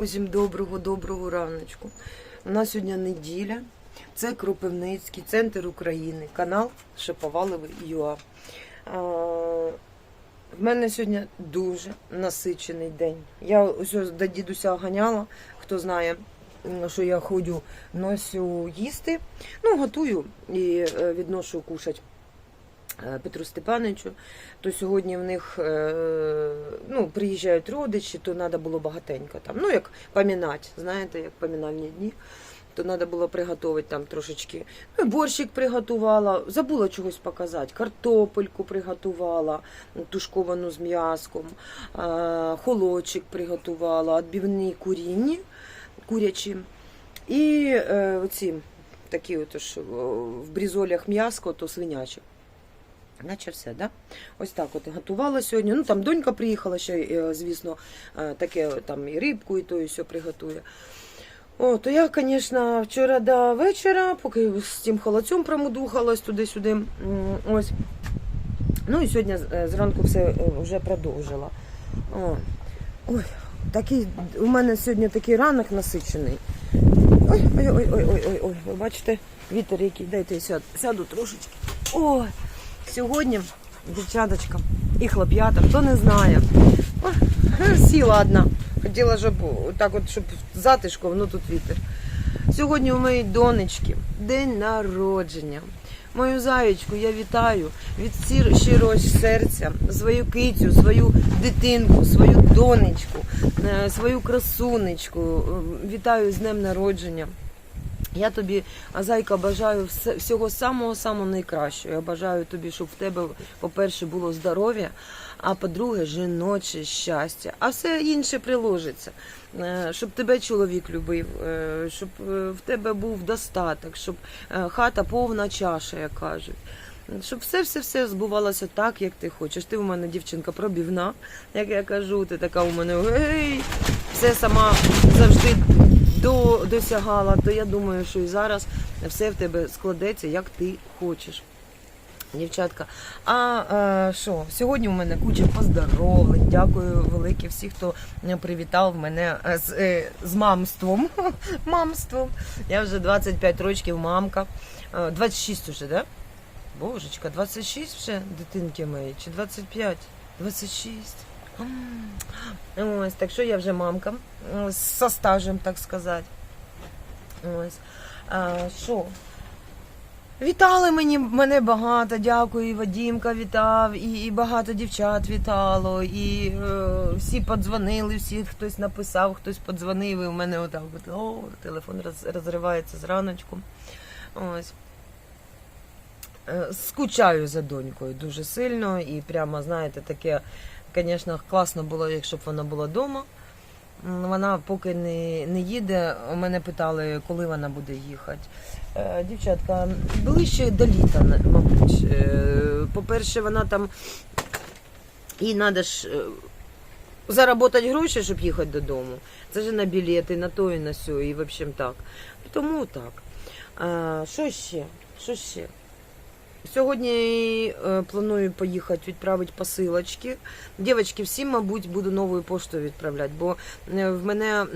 Усім доброго, доброго раночку. У нас сьогодні неділя. Це Кропивницький центр України, канал Шиповаловий ЮА. В мене сьогодні дуже насичений день. Я ось до дідуся ганяла, хто знає, що я ходю, носю їсти, ну, готую і е, відношу кушать. Е, Петру Степановичу, то сьогодні в них е, ну, приїжджають родичі, то треба було багатенько там. Ну, як помінати, знаєте, як помінальні дні, то треба було приготувати там трошечки. Ну, борщик приготувала, забула чогось показати. Картопельку приготувала, тушковану з м'яском, е, холодчик приготувала, відбивні курінні, курячі. І оці такі от в брізолях м'яско, то свиняче. Наче все, да? Ось так от готувала сьогодні. Ну там донька приїхала ще, е, звісно, е, таке там і рибку, і то, і все приготує. О, то я, звісно, вчора до вечора, поки з тим холодцем промудухалась туди-сюди. Ось. Ну і сьогодні е, зранку все вже продовжила. О. Ой, такий, у мене сьогодні такий ранок насичений. Ой, ой, ой, ой, ой, ой, ой. Ви бачите, вітер який. Дайте я сяду, сяду трошечки. Ой, сьогодні, дівчаточка і хлоп'ята, хто не знає. Сіла одна. Хотіла, щоб так от, щоб затишком, ну тут вітер. Сьогодні у моєї донечки день народження. Мою заєчку я вітаю від щирого серця свою кицю, свою дитинку, свою донечку, е, свою красунечку. Вітаю з днем народження. Я тобі, зайка, бажаю всього самого самого найкращого. Я бажаю тобі, щоб в тебе, по-перше, було здоров'я, а по-друге, жіноче щастя. А все інше приложиться. Е, Щоб тебе чоловік любив, е, щоб е, в тебе був достаток, щоб хата повна чаша, як кажуть. Щоб все, все, все збувалося так, як ти хочеш. Ти у мене дівчинка пробівна, як я кажу, ти така у мене гей, все сама завжди до, досягала, то я думаю, що і зараз все в тебе складеться, як ти хочеш. Дівчатка, а е, що, сьогодні у мене куча поздоровлень. Дякую велике всіх, хто е, привітав мене е, з, з мамством. мамством. Я вже 25 років мамка. Е, 26 уже, да? Божечка, 26 вже дитинки мої, чи 25? 26. Ось, так що я вже мамка со стажем, так сказати. Ось. А, що? Вітали мені мене багато, дякую. І Вадімка вітав, і, і багато дівчат вітало, і е, всі подзвонили, всі хтось написав, хтось подзвонив, і у мене отак от, о, телефон роз, розривається зраночку. Ось. Е, Скучаю за донькою дуже сильно, і прямо, знаєте, таке, звісно, класно було, якщо б вона була вдома. Вона поки не, не їде. У мене питали, коли вона буде їхати. Е, Дівчатка, ближче до літа, мабуть. Е, По-перше, вона там їй треба ж е, заробити гроші, щоб їхати додому. Це ж на білети, на то і на сьо, і в общем так. Тому так. Що ще? Що ще? Сьогодні е, планую поїхати відправити посилочки. Дівчатки, всім, мабуть, буду новою поштою відправляти, бо е, в мене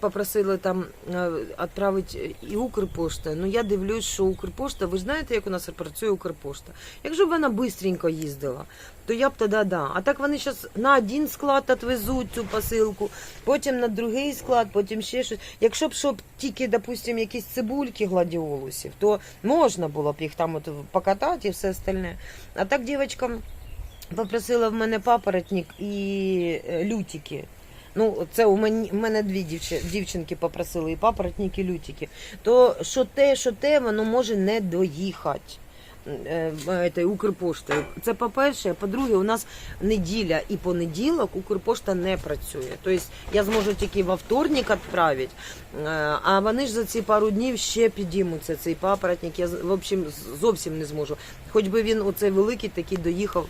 попросили там е, відправити і Укрпошта. Ну я дивлюсь, що Укрпошта, ви знаєте, як у нас працює Укрпошта. Якщо б вона швидко їздила, то я б тоді да. А так вони зараз на один склад відвезуть цю посилку, потім на другий склад, потім ще щось. Якщо б щоб тільки, допустим, якісь цибульки гладіолусів, то можна було б їх там от покатати і все остальне. А так дівчинка попросила в мене папоротник і е, лютики. Ну, це у мене, у мене дві дівчинки попросили, і папоротник, і лютики. То що те, що те, воно може не доїхати. Е, е, Укрпоштою. Це по-перше, а по-друге, у нас неділя і понеділок Укрпошта не працює. Тобто я зможу тільки во вторник відправити, е, а вони ж за ці пару днів ще підіймуться цей папоротник. Я в общем зовсім не зможу. Хоч би він оцей великий такий доїхав.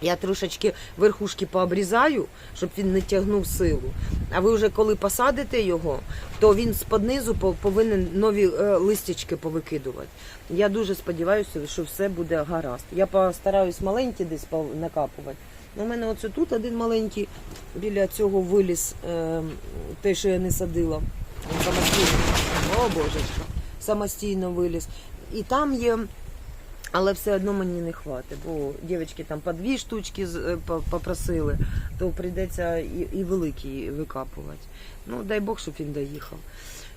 Я трошечки верхушки пообрізаю, щоб він не тягнув силу. А ви вже коли посадите його, то він з-под низу повинен нові е, листячки повикидувати. Я дуже сподіваюся, що все буде гаразд. Я постараюсь маленькі десь накапувати. У мене оце тут один маленький біля цього виліз, е, те, що я не садила. Самостійно. О, божечко. Самостійно виліз. І там є. Але все одно мені не хватить, бо дівчатки там по дві штучки е, попросили, то прийдеться і, і великий викапувати. Ну, дай Бог, щоб він доїхав.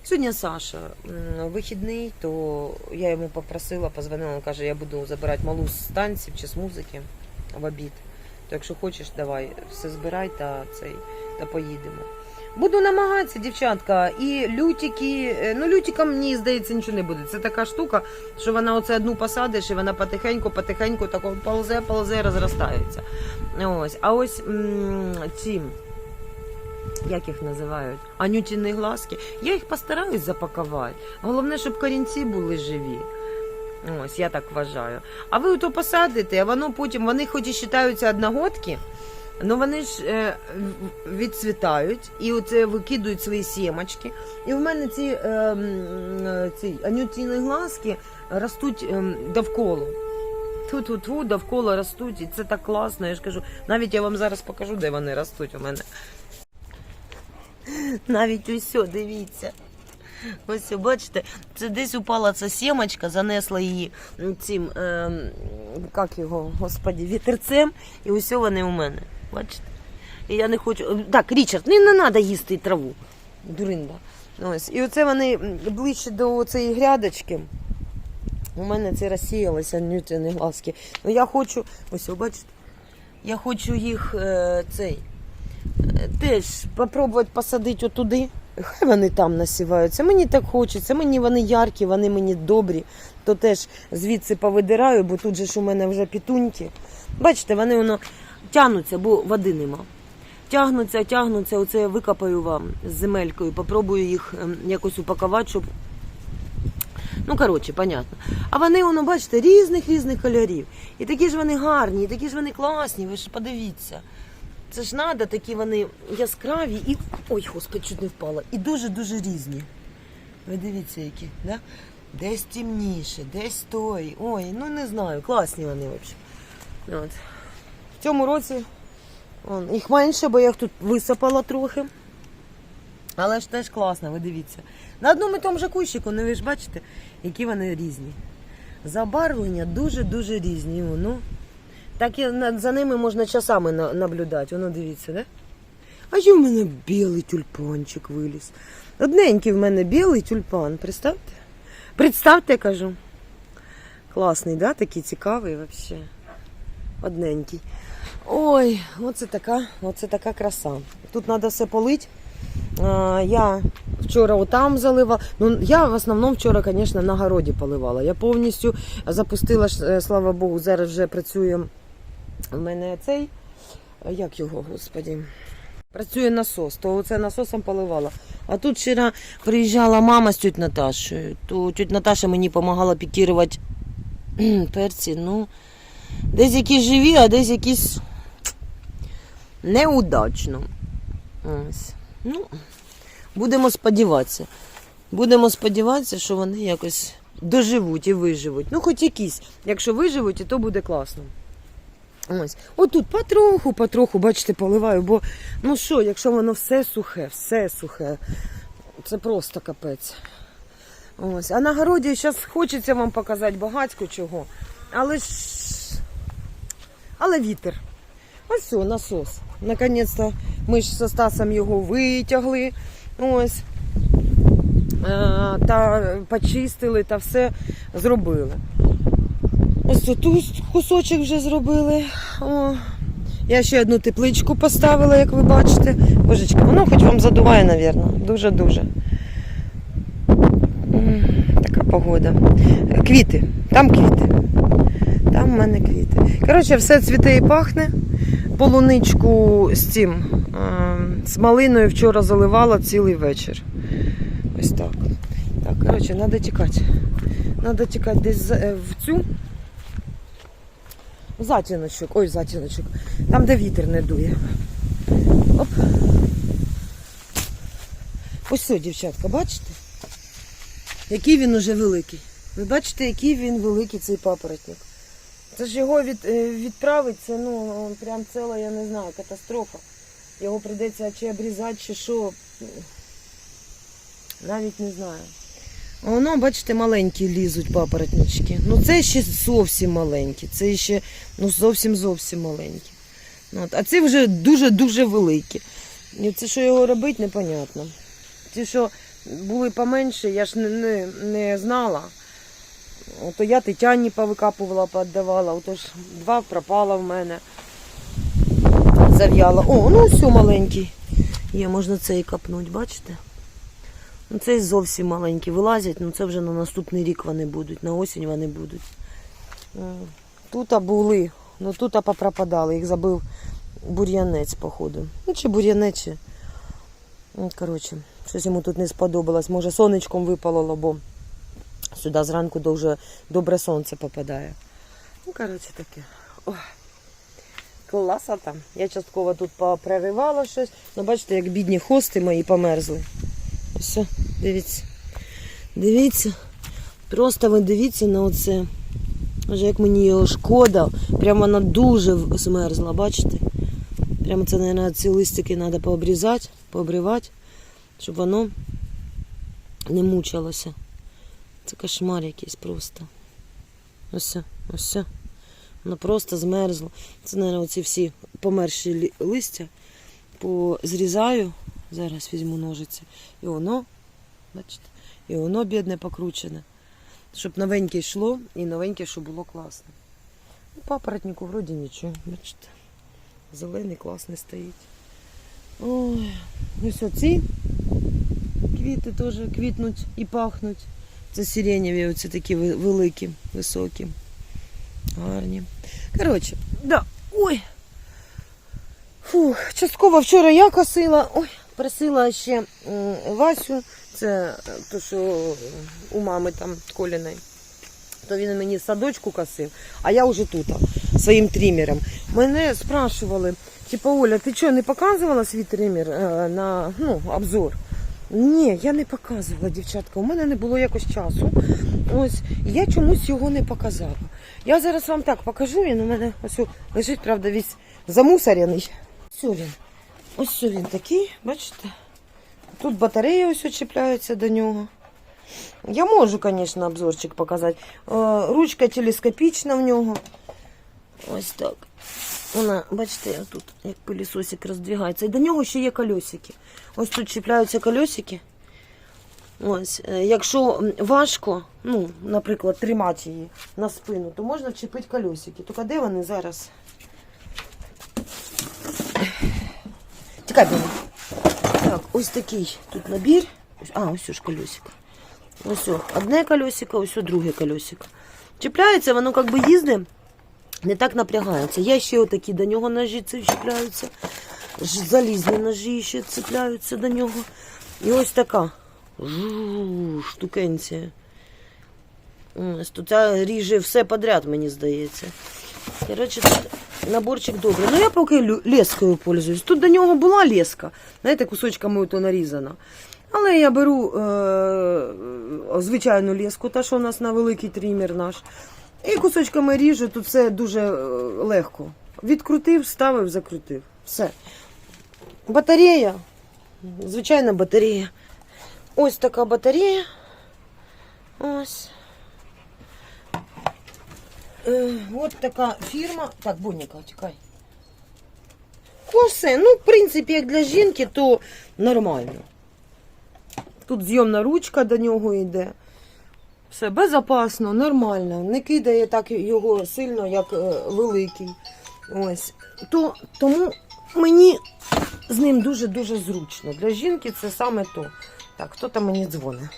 Сьогодні Саша вихідний, то я йому попросила, позвонила, він каже, я буду забирати малу з танців чи з музики в обід. То якщо хочеш, давай все збирай та цей та поїдемо. Буду намагатися, дівчатка, і лютики, е, ну лютикам мені здається нічого не буде. Це така штука, що вона оце одну посадиш, і вона потихеньку, потихеньку тако ползе, ползе, розростається. Ось. А ось ці, як їх називають? Анютіні глазки. Я їх постараюсь запакувати. Головне, щоб корінці були живі. Ось, я так вважаю. А ви ото посадите, а воно потім, вони хоч і вважаються одногодки, але вони ж е, відцвітають і оце викидують свої сімочки. І в мене ці, е, е, ці анютіні глазки ростуть ем, довкола. Ту-ту-ту, довкола ростуть, і це так класно. Я ж кажу, навіть я вам зараз покажу, де вони ростуть у мене. Навіть усьо, дивіться. Ось, бачите, це десь упала ця сімочка, занесла її цим, ем, як його, господі, вітерцем, і усьо вони у мене. Бачите? Я не хочу. Так, Річард, не, треба їсти траву. Дуринда. Ось. І оце вони ближче до цієї грядочки. У мене це розсіялося нютини глазки. Ну я хочу, ось, бачите, я хочу їх е, цей е, теж спробувати посадити отуди. Хай вони там насіваються. Мені так хочеться, мені вони яркі, вони мені добрі. То теж звідси повидираю, бо тут же ж у мене вже пітуньки. Бачите, вони воно тягнуться, бо води нема. Тягнуться, тягнуться, оце я викопаю вам з земелькою, попробую їх ем, якось упакувати, щоб. Ну, коротше, понятно. А вони, воно, бачите, різних різних кольорів. І такі ж вони гарні, і такі ж вони класні, ви ж подивіться. Це ж треба, такі вони яскраві і. Ой, господи, чуть не впала. І дуже-дуже різні. Ви дивіться, які, да? Десь темніше, десь той. Ой, ну не знаю, класні вони взагалі. От. В цьому році он, їх менше, бо я їх тут висипала трохи. Але ж теж класно, ви дивіться. На одному і тому же кущику, ну ви ж бачите, які вони різні. Забарвлення дуже-дуже різні. Ну, так і за ними можна часами наблюдати. Воно дивіться, да? А є в мене білий тюльпанчик виліз. Одненький в мене білий тюльпан, представте? Представте, кажу. Класний, да? Такий цікавий взагалі. Одненький. Ой, оце така, оце така краса. Тут треба все полити. Я вчора отам залила. Ну, я в основному вчора, звісно, на городі поливала. Я повністю запустила, е, слава Богу, зараз вже працює в мене цей, е, як його, господі, працює насос, то оце насосом поливала. А тут вчора приїжджала мама з тють Наташею, то тють Наташа мені допомагала пікірувати перці. Ну, десь якісь живі, а десь якісь неудачно. Ось. Ну, будемо сподіватися. Будемо сподіватися, що вони якось доживуть і виживуть. Ну, хоч якісь. Якщо виживуть, то буде класно. Ось. Отут потроху, потроху, бачите, поливаю, бо ну що, якщо воно все сухе, все сухе, це просто капець. Ось. А на городі зараз хочеться вам показати багатько чого. Але ж. Але вітер. Ось все, насос. Наконець-то ми ж зі Стасом його витягли. Ось. Е, Та почистили та все зробили. Ось тут кусочок вже зробили. О. Я ще одну тепличку поставила, як ви бачите. Божечки, воно хоч вам задуває, мабуть. Дуже-дуже. Така погода. Квіти. Там квіти. Там в мене квіти. Коротше, все цвіте і пахне. Полуничку з цим, е, з малиною вчора заливала цілий вечір. Ось так. Так, коротше, треба тікати. Треба тікати десь е, в цю. Затіночок. Ой, затіночок. Там, де вітер не дує. Оп. Ось все, дівчатка, бачите? Який він уже великий. Ви бачите, який він великий цей папоротник. Це ж його від, е, відправить, це ну прям ціла, я не знаю, катастрофа. Його прийдеться чи обрізати, чи що. Навіть не знаю. Воно, бачите, маленькі лізуть папоротнички. Ну це ще зовсім маленькі. Це ще ну, зовсім зовсім маленькі. От. А ці вже дуже-дуже великі. І це що його робити, непонятно. Ті, що були поменше, я ж не, не, не знала. Ото я Тетяні повикапувала, пооддавала. Ото ж два пропало в мене. Зав'яла. О, ну все маленький. Є, можна цей капнуть, бачите? Ну, цей зовсім маленький. Вилазять, ну це вже на наступний рік вони будуть, на осінь вони будуть. Тут були, ну тут попропадали, їх забив бур'янець, походу. Ну, чи бур'янець, чи. Коротше, щось йому тут не сподобалось. Може, сонечком випало, бо сюди зранку дуже добре сонце попадає. Ну, коротше, таке. Ой. Класота. Я частково тут попреривала щось. Ну, бачите, як бідні хости мої померзли. Все, дивіться. Дивіться. Просто ви дивіться на оце. Вже як мені його шкода. Прямо вона дуже змерзла, бачите? Прямо це, мабуть, ці листики треба пообрізати, пообривати, щоб воно не мучилося. Це кошмар якийсь просто. Ось, ось. Воно просто змерзло. Це, мабуть, оці всі померші листя позрізаю. Зараз візьму ножиці. І воно, бачите, і воно бідне покручене. Щоб новеньке йшло і новеньке, щоб було класно. Ну, Папоротнику вроді нічого, бачите. Зелений класний стоїть. Ой, ось оці квіти теж квітнуть і пахнуть. Це сиренєві, оці такі великі, високі. Гарні. Коротше, да. Ой. Фух, частково вчора я косила. Ой, просила ще Васю. Це е, то, що е, у мами там Коліної. То він мені садочку косив, а я вже тут своїм тримером. Мене спрашували, типа, Оля, ти що, не показувала свій тример е, на ну, обзор? Ні, я не показувала, дівчатка. У мене не було якось часу. Ось я чомусь його не показала. Я зараз вам так покажу. Він у мене ось лежить, правда, весь замусорений. Ось він. Ось він такий, бачите? Тут батареї ось чіпляються до нього. Я можу, звісно, обзорчик показати. Е, Ручка телескопічна в нього. Ось так. Вона, бачите, тут як пилісосик роздвигається. І до нього ще є колесики. Ось тут чіпляються колесики. Ось, е, якщо важко, ну, наприклад, тримати її на спину, то можна вчепити колесики. Тільки де вони зараз? Тікай, Бені. Так, ось такий тут набір. А, ось ж колесик. Ось одне колесико, ось друге колесико. Чіпляється, воно як би їздить, не так напрягається. Є ще отакі до нього ножі чіпляються. Залізні ножі ще цепляються до нього. І ось така штукенція. Ось тут ріже все подряд, мені здається. Коротше, тут наборчик добрий. Ну я поки лескою пользуюсь. Тут до нього була леска, знаєте, кусочками ото нарізана. Але я беру е, звичайну леску, та що у нас на великий трімер наш. І кусочками ріжу, тут все дуже е, легко. Відкрутив, ставив, закрутив. Все. Батарея. Звичайна батарея. Ось така батарея. Ось. Е, от така фірма. Так, Боніка, тікай. Косе, ну, в принципі, як для жінки, то нормально. Тут зйомна ручка до нього йде. Все безопасно, нормально. Не кидає так його сильно, як е, великий. Ось. То, тому мені з ним дуже-дуже зручно. Для жінки це саме то. Так, хто там мені дзвонить?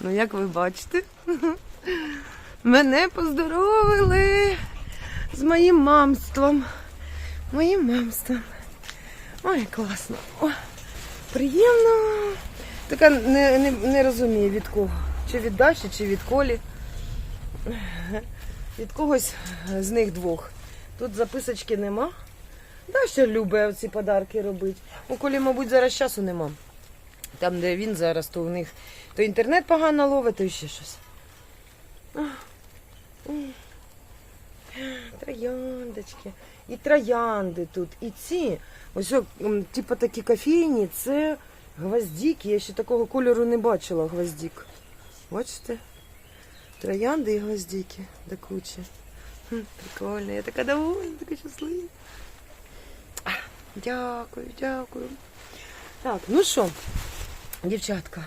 Ну, як ви бачите, мене поздоровили з моїм мамством. Моїм мамством. Ой, класно. О, приємно. Така не, не, не розумію від кого. Чи від Даші, чи від Колі. Від когось з них двох. Тут записочки нема. Даша любить ці подарки робити. У Колі, мабуть, зараз часу нема. Там, де він зараз, то у них то інтернет погано ловить, то ще щось. Трояндочки. І троянди тут, і ці. Ось, типу такі кофейні, це гвоздики. Я ще такого кольору не бачила гвоздик. Бачите? Троянди і гвоздики до кучі. Прикольно, я така довольна, така щаслива. Дякую, дякую. Так, ну що, дівчатка,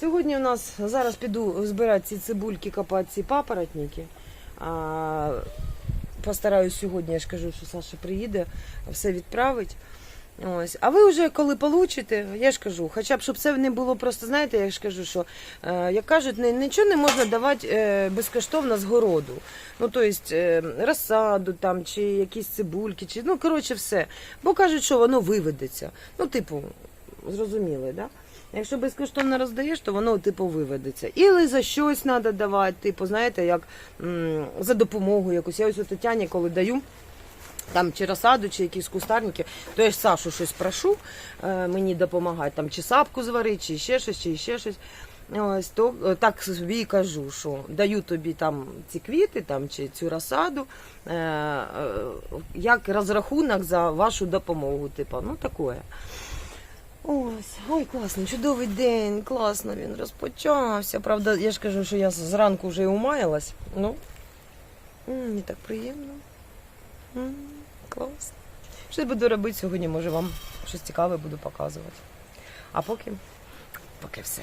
сьогодні у нас зараз піду збирати ці цибульки, копати ці папоротники. А, постараюсь сьогодні, я ж кажу, що Саша приїде, все відправить. Ось. А ви вже коли получите, я ж кажу, хоча б щоб це не було просто, знаєте, я ж кажу, що е, як кажуть, нічого не можна давати е, безкоштовно з городу. Ну, тобто розсаду там, чи якісь цибульки, чи ну коротше все. Бо кажуть, що воно виведеться. Ну, типу, зрозуміли, да? Якщо безкоштовно роздаєш, то воно типу виведеться. Ілі за щось треба давати, типу, знаєте, як м, за допомогу якусь. Я ось у Тетяні, коли даю. Там чи розсаду, чи якісь кустарники, то я ж Сашу щось прошу, е, мені допомагати, там чи сапку зварити, чи ще щось, чи ще щось. Ось то е, так собі і кажу, що даю тобі там ці квіти, там чи цю розсаду, е, е, як розрахунок за вашу допомогу. Типу, ну таке. Ось, ой, класно, чудовий день, класно він розпочався. Правда, я ж кажу, що я зранку вже і умаялась. Ну, мені так приємно. М, Клас. Що я буду робити сьогодні, може вам щось цікаве буду показувати. А поки, поки все.